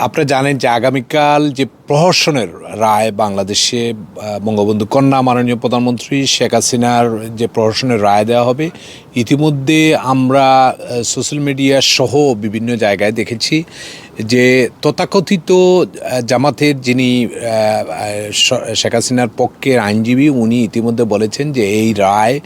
আপনারা জানেন যে আগামীকাল যে প্রহসনের রায় বাংলাদেশে বঙ্গবন্ধু কন্যা মাননীয় প্রধানমন্ত্রী শেখ হাসিনার যে প্রহসনের রায় দেওয়া হবে, ইতিমধ্যে আমরা সোশ্যাল মিডিয়া সহ বিভিন্ন জায়গায় দেখেছি যে তথাকথিত জামাতের যিনি শেখ হাসিনার পক্ষের আইনজীবী, উনি ইতিমধ্যে বলেছেন যে এই রায়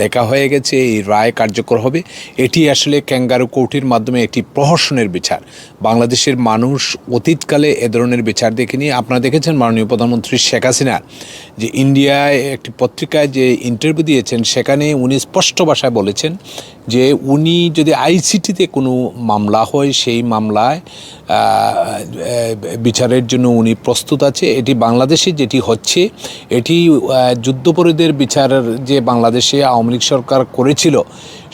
লেখা হয়ে গেছে, এই রায় কার্যকর হবে। এটি আসলে ক্যাঙ্গারু কোর্টের মাধ্যমে একটি প্রহসনের বিচার। বাংলাদেশের মানুষ অতীতকালে এ ধরনের বিচার দেখেনি। আপনারা দেখেছেন মাননীয় প্রধানমন্ত্রী শেখ হাসিনা যে ইন্ডিয়ায় একটি পত্রিকায় যে ইন্টারভিউ দিয়েছেন, সেখানে উনি স্পষ্ট ভাষায় বলেছেন যে উনি যদি আইসিটিতে কোনো মামলা হয়, সেই মামলায় বিচারের জন্য উনি প্রস্তুত আছে। এটি বাংলাদেশে যেটি হচ্ছে, এটি যুদ্ধপরীদের বিচারের যে বাংলাদেশে আওয়ামী লীগ সরকার করেছিল,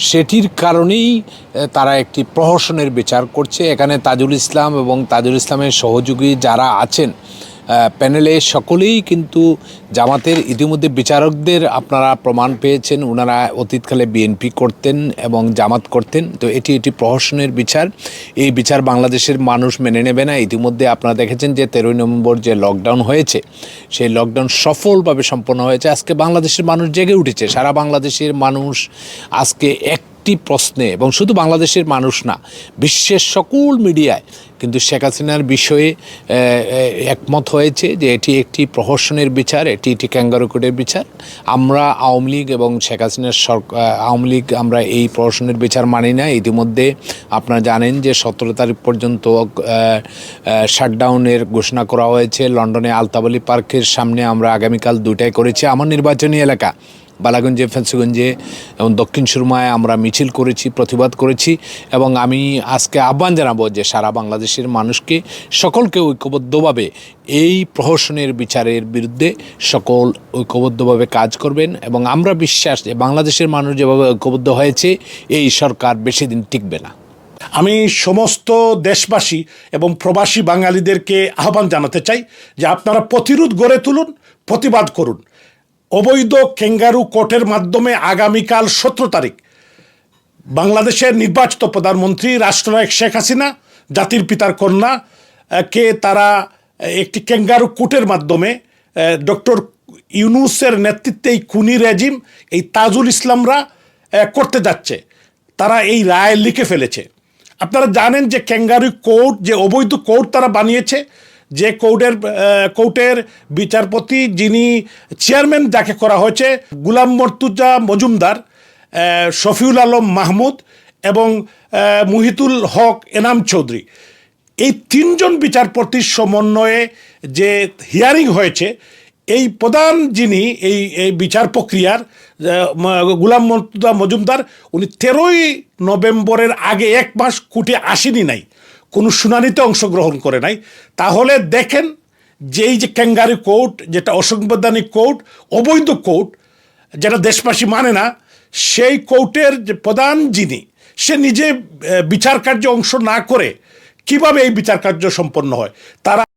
সেটির কারণেই তারা একটি প্রহসনের বিচার করছে। এখানে তাজুল ইসলাম এবং তাজুল ইসলামের সহযোগী যারা আছেন প্যানেলে সকলেই কিন্তু জামাতের ইতিমধ্যে বিচারকদের আপনারা প্রমাণ পেয়েছেন ওনারা অতীতকালে বিএনপি করতেন এবং জামাত করতেন। তো এটি এটি প্রহসনের বিচার। এই বিচার বাংলাদেশের মানুষ মেনে নেবে না। ইতিমধ্যে আপনারা দেখেছেন যে তেরোই নভেম্বর যে লকডাউন হয়েছে, সেই লকডাউন সফলভাবে সম্পন্ন হয়েছে। আজকে বাংলাদেশের মানুষ জেগে উঠেছে। সারা বাংলাদেশের মানুষ আজকে এক একটি প্রশ্নে, এবং শুধু বাংলাদেশের মানুষ না, বিশ্বের সকল মিডিয়ায় কিন্তু শেখ হাসিনার বিষয়ে একমত হয়েছে যে এটি একটি প্রহসনের বিচার, এটি একটি ক্যাঙ্গারু কোর্টের বিচার। আমরা আওয়ামী লীগ এবং শেখ হাসিনার সরকার আওয়ামী লীগ আমরা এই প্রহসনের বিচার মানি না। ইতিমধ্যে আপনারা জানেন যে সতেরো তারিখ পর্যন্ত শাটডাউনের ঘোষণা করা হয়েছে। লন্ডনে আলতাবলি পার্কের সামনে আমরা আগামীকাল দুটাই করেছি। আমার নির্বাচনী এলাকা বালাগঞ্জে ফেন্সিগঞ্জে এবং দক্ষিণ সুরমায় আমরা মিছিল করেছি, প্রতিবাদ করেছি এবং আমি আজকে আহ্বান জানাব যে সারা বাংলাদেশের মানুষকে, সকলকে ঐক্যবদ্ধভাবে এই প্রহসনের বিচারের বিরুদ্ধে সকল ঐক্যবদ্ধভাবে কাজ করবেন এবং আমরা বিশ্বাস যে বাংলাদেশের মানুষ যেভাবে ঐক্যবদ্ধ হয়েছে, এই সরকার বেশি দিন টিকবে না। আমি সমস্ত দেশবাসী এবং প্রবাসী বাঙালিদেরকে আহ্বান জানাতে চাই যে আপনারা প্রতিরোধ গড়ে তুলুন, প্রতিবাদ করুন। অবৈধ কেঙ্গারু কোর্টের মাধ্যমে আগামীকাল সতেরো তারিখ বাংলাদেশের নির্বাচিত প্রধানমন্ত্রী রাষ্ট্রনায়ক শেখ হাসিনা, জাতির পিতার কন্যা কে তারা একটি কেঙ্গারু কোর্টের মাধ্যমে ডক্টর ইউনুসের নেতৃত্বে এই খুনি রেজিম, এই তাজুল ইসলামরা করতে যাচ্ছে। তারা এই রায় লিখে ফেলেছে। আপনারা জানেন যে ক্যাঙ্গারু কোর্ট, যে অবৈধ কোর্ট তারা বানিয়েছে যে কোর্টের কোর্টের বিচারপতি যিনি চেয়ারম্যান যাকে করা হয়েছে, গুলাম মর্তুজা মজুমদার শফিউল আলম মাহমুদ এবং মুহিতুল হক এনাম চৌধুরী। এই তিনজন বিচারপতির সমন্বয়ে যে হিয়ারিং হয়েছে, এই প্রধান যিনি এই এই বিচার প্রক্রিয়ার গুলাম মর্তুদা মজুমদার, উনি তেরোই নভেম্বরের আগে এক মাস কুটে আসেনি নাই। কোনো শুনানিতে অংশগ্রহণ করে নাই। তাহলে দেখেন যে এই যে ক্যাঙ্গারি কোর্ট, যেটা অসংবিধানিক কোর্ট, অবৈধ কোর্ট, যেটা দেশবাসী মানে না, সেই কোর্টের যে প্রধান যিনি, সে নিজে বিচার কার্যে অংশ না করে কীভাবে এই বিচার কার্য সম্পন্ন হয়? তারা